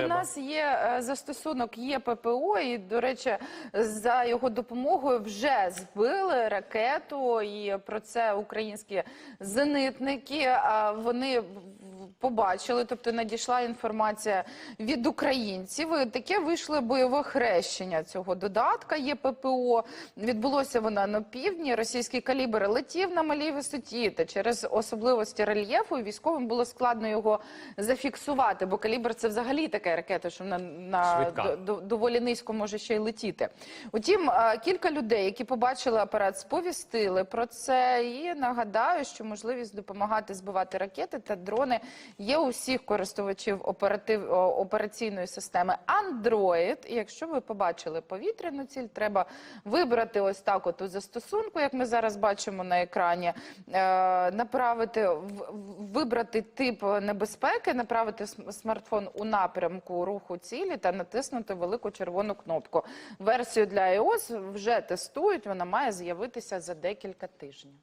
треба. нас є е, застосунок є ППО, і до речі, за його допомогою вже збили ракету. І про це українські зенитники. Вони побачили, тобто надійшла інформація від українців. Таке вийшло бойове хрещення цього додатка. Є ППО. Відбулося воно на півдні. Російський калібр летів на малій висоті, та через особливості рельєфу військовим було складно його зафіксувати, бо калібр це взагалі така ракета, що на, на до- до- доволі низько може ще й летіти. Утім, кілька людей, які побачили апарат, сповістили про це. І нагадаю, що можливість допомагати збивати ракети та дрони є у всіх користувачів оператив операційної системи Android. Якщо ви побачили повітряну ціль, треба вибрати ось так от у застосунку, як ми зараз бачимо на екрані, е, направити вибрати тип небезпеки, направити смартфон у напрямку руху цілі та натиснути велику червону кнопку. Версію для iOS вже тестують. Вона має з'явитися за декілька тижнів.